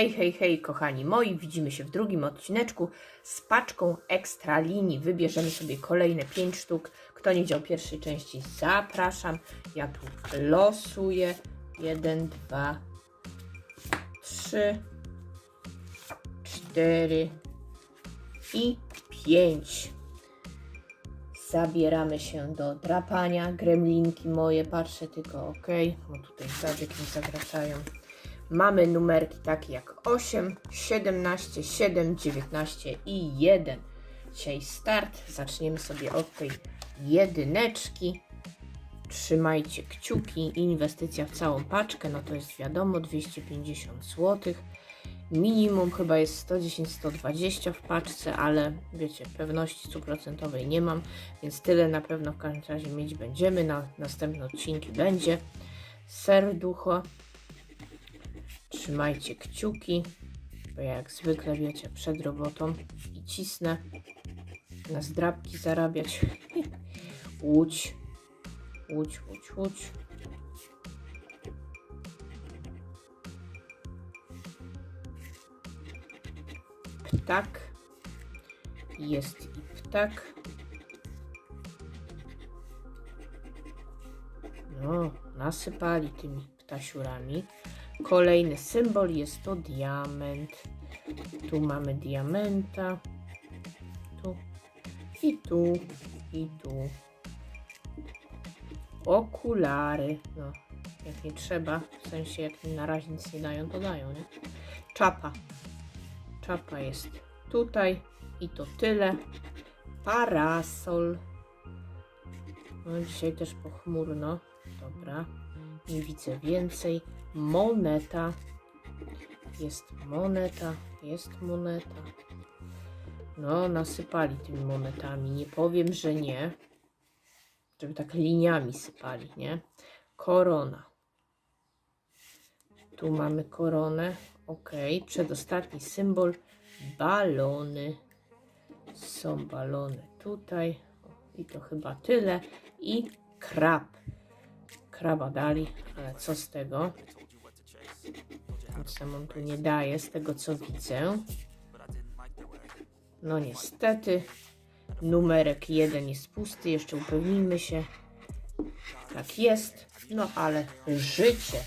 Hej, hej, hej, kochani moi, widzimy się w drugim odcineczku z paczką ekstra linii. Wybierzemy sobie kolejne 5 sztuk. Kto nie widział pierwszej części, zapraszam. Ja tu losuję. 1, 2, 3, 4 i 5. Zabieramy się do drapania. Gremlinki moje, patrzę tylko ok, bo tutaj zabieg mi zagracają. Mamy numerki takie jak 8, 17, 7, 19 i 1. Dzisiaj start. Zaczniemy sobie od tej jedyneczki. Trzymajcie kciuki. Inwestycja w całą paczkę, no to jest wiadomo 250 zł. Minimum chyba jest 110-120 w paczce, ale wiecie, pewności stuprocentowej nie mam, więc tyle na pewno w każdym razie mieć będziemy. Na następne odcinki będzie. Serducho. Trzymajcie kciuki, bo ja jak zwykle wiecie, przed robotą i cisnę na zdrabki zarabiać. Łódź, łódź, łódź, łódź. Ptak. Jest i ptak. No, nasypali tymi ptasiurami. Kolejny symbol jest to diament. Tu mamy diamenta. Tu i tu i tu. Okulary. No, jak nie trzeba, w sensie jak na razie nic nie dają, to dają, nie? Czapa. Czapa jest tutaj i to tyle. Parasol. No, dzisiaj też pochmurno. Dobra. Nie widzę więcej. Moneta. Jest moneta. Jest moneta. No, nasypali tymi monetami. Nie powiem, że nie. Żeby tak liniami sypali, nie? Korona. Tu mamy koronę. Ok. Przedostatni symbol. Balony. Są balony tutaj. I to chyba tyle. I krab. Kraba dali, ale co z tego? Nic nam on tu nie daje, z tego co widzę. No niestety. Numerek jeden jest pusty, jeszcze upewnijmy się. Tak jest. No ale życie.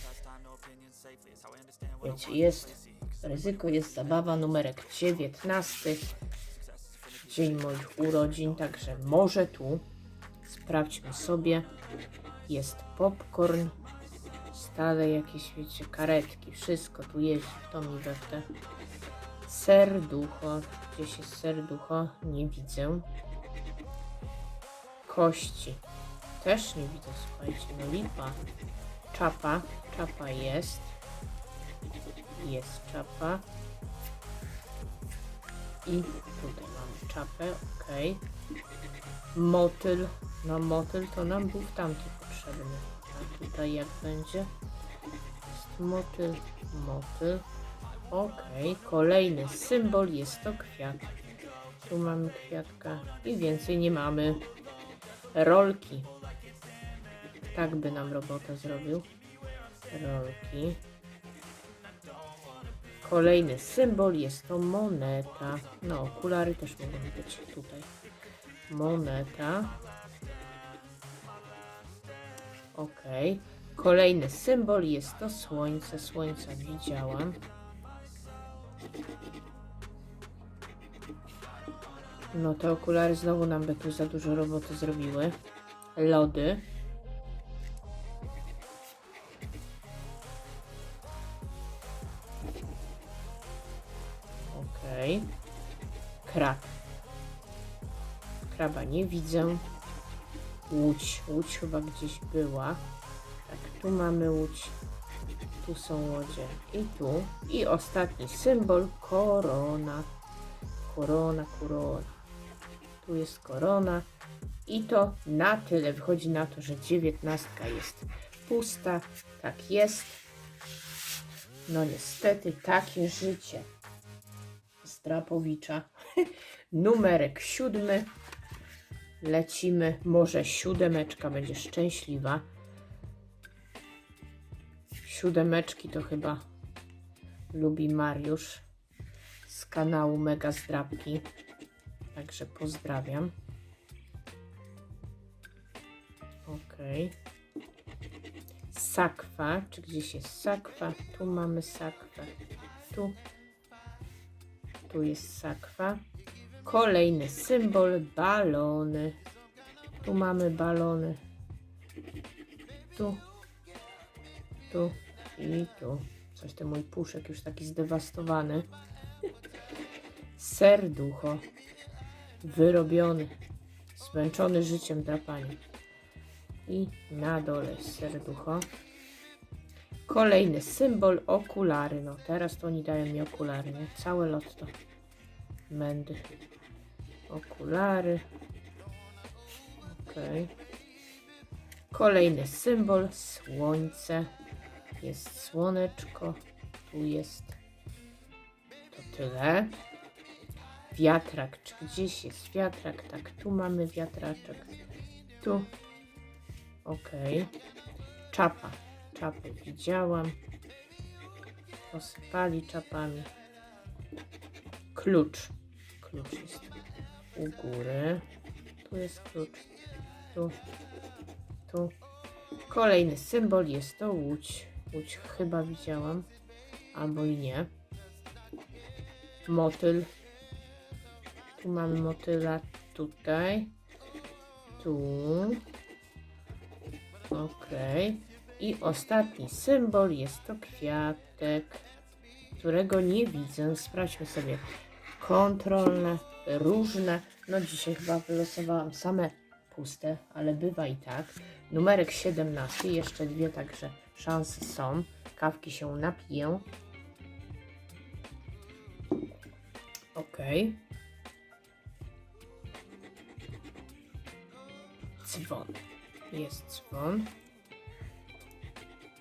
Wiecie, jest ryzyko, jest zabawa. Numerek 19. Dzień moich urodzin, także może tu. Sprawdźmy sobie. Jest popcorn. Stale jakieś, wiecie, karetki. Wszystko tu jeździ w tą i we te. Serducho. Gdzieś jest serducho? Nie widzę. Kości. Też nie widzę, słuchajcie. No lipa. Czapa. Czapa jest. Jest czapa. I tutaj mamy czapę, ok. Motyl. No motyl to nam był w tamtym potrzebny. A tutaj jak będzie? Motyl, motyl. Ok, kolejny symbol jest to kwiat. Tu mamy kwiatka i więcej nie mamy. Rolki. Tak by nam robotę zrobił. Rolki. Kolejny symbol jest to moneta. No, okulary też mogą być tutaj. Moneta. Ok. Kolejny symbol jest to słońce. Słońca widziałam. No te okulary znowu nam by tu za dużo roboty zrobiły. Lody. Okej. Krab. Kraba nie widzę. Łódź. Łódź chyba gdzieś była. Tu mamy łódź. Tu są łodzie. I tu. I ostatni symbol. Korona. Korona, korona. Tu jest korona. I to na tyle. Wychodzi na to, że dziewiętnastka jest pusta. Tak jest. No niestety, takie życie. Strapowicza. Numerek siódmy. Lecimy. Może siódemeczka będzie szczęśliwa. Siódemeczki to chyba lubi Mariusz z kanału Mega Zdrabki. Także pozdrawiam. Okej. Sakwa. Czy gdzieś jest sakwa? Tu mamy sakwę. Tu. Tu jest sakwa. Kolejny symbol balony. Tu mamy balony. Tu. Tu i tu. Coś ten mój puszek już taki zdewastowany. Serducho. Wyrobiony. Zmęczony życiem drapanie. I na dole serducho. Kolejny symbol okulary. No teraz to oni dają mi okulary, nie? Całe lotto. Mędy. Okulary. Okej. Kolejny symbol słońce. Jest słoneczko. Tu jest. To tyle. Wiatrak. Czy gdzieś jest wiatrak? Tak, tu mamy wiatraczek. Tu. Okej. Czapa. Czapę widziałam. Posypali czapami. Klucz. Klucz jest u góry. Tu jest klucz. Tu. Tu. Kolejny symbol jest to łódź. Łódź chyba widziałam. Albo i nie. Motyl. Tu mamy motyla. Tutaj. Tu. Okej. I ostatni symbol jest to kwiatek, którego nie widzę. Sprawdźmy sobie. Kontrolne, różne. No dzisiaj chyba wylosowałam same puste, ale bywa i tak. Numerek 17, jeszcze dwie także szanse są. Kawki się napiję. Ok. Dzwon. Jest dzwon.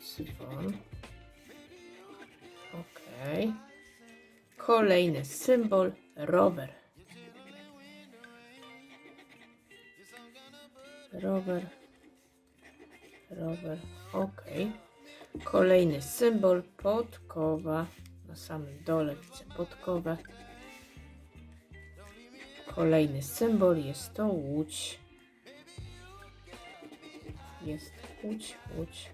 Dzwon. Ok. Kolejny symbol rower. Rower. Rower. Ok. Kolejny symbol podkowa. Na samym dole widzę podkowę. Kolejny symbol jest to łódź. Jest łódź, łódź.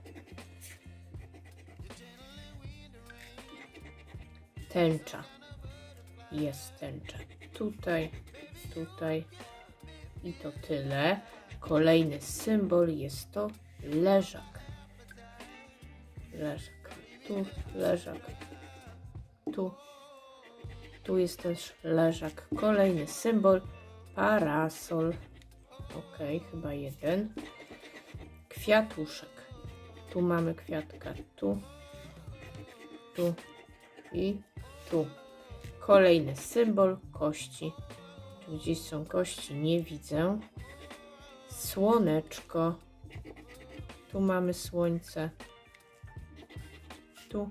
Tęcza. Jest tęcza. Tutaj, tutaj. I to tyle. Kolejny symbol jest to leżak. Leżak. Tu leżak. Tu. Tu jest też leżak. Kolejny symbol parasol. Ok, chyba jeden. Kwiatuszek. Tu mamy kwiatka. Tu. Tu. I tu. Kolejny symbol kości. Czy gdzieś są kości? Nie widzę. Słoneczko. Tu mamy słońce. Tu.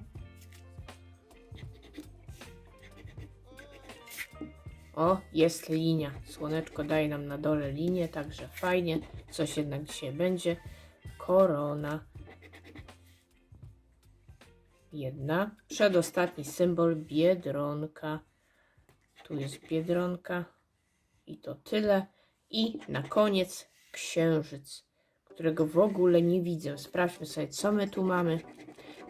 O, jest linia. Słoneczko daje nam na dole linię, także fajnie. Coś jednak dzisiaj będzie. Korona. Jedna. Przedostatni symbol biedronka. Tu jest biedronka. I to tyle. I na koniec księżyc, którego w ogóle nie widzę. Sprawdźmy sobie, co my tu mamy.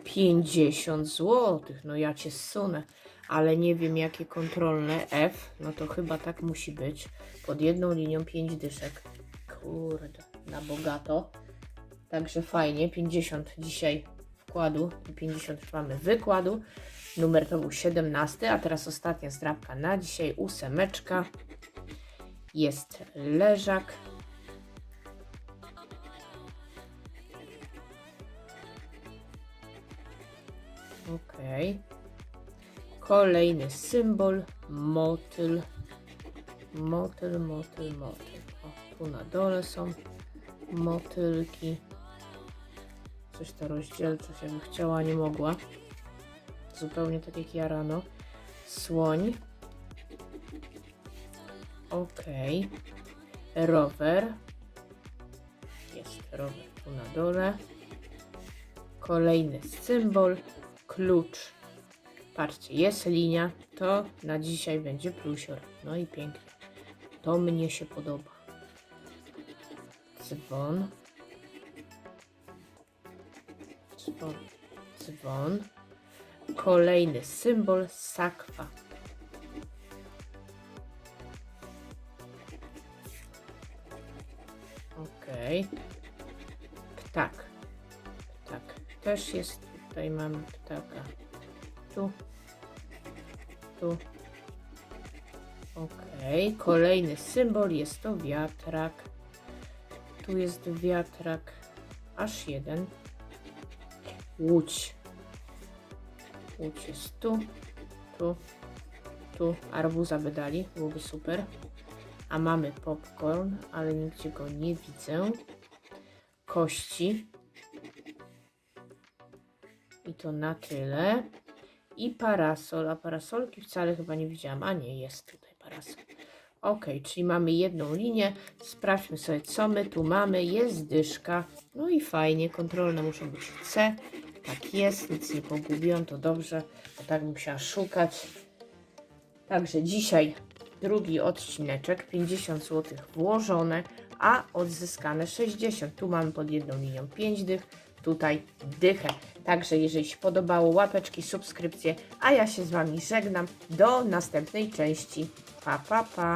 50 zł. No ja cię sunę, ale nie wiem jakie kontrolne. F, no to chyba tak musi być. Pod jedną linią 5 dyszek. Kurde, na bogato. Także fajnie. 50 dzisiaj wkładu i 50 już mamy wykładu. Numer to był 17, a teraz ostatnia zdrabka na dzisiaj. Ósemeczka. Jest leżak. Ok. Kolejny symbol. Motyl. Motyl, motyl, motyl. O, tu na dole są motylki. Coś to rozdzielczość, jakby chciała, nie mogła. Zupełnie tak jak ja rano. Słoń. Ok. Rower. Jest rower tu na dole. Kolejny symbol. Klucz. Patrzcie, jest linia, to na dzisiaj będzie plusior. No i pięknie. To mnie się podoba. Dzwon. Dzwon. Dzwon. Kolejny symbol sakwa. Okej. Ptak. Ptak. Też jest. Tutaj mamy ptaka. Tu. Tu. Okej. Kolejny symbol jest to wiatrak. Tu jest wiatrak. Aż jeden. Łódź. Łódź jest tu. Tu. Tu. Arbuza by dali. Byłoby super. A mamy popcorn, ale nigdzie go nie widzę. Kości. I to na tyle. I parasol. A parasolki wcale chyba nie widziałam. A nie, jest tutaj parasol. Ok, czyli mamy jedną linię. Sprawdźmy sobie, co my tu mamy. Jest dyszka. No i fajnie. Kontrolne muszą być C. Tak jest, nic nie pogubiłam, to dobrze, bo tak musiała szukać. Także dzisiaj drugi odcineczek, 50 zł włożone, a odzyskane 60. Tu mamy pod jedną linią 5 dych, tutaj dychę. Także jeżeli się podobało, łapeczki, subskrypcje, a ja się z Wami żegnam. Do następnej części. Pa, pa, pa.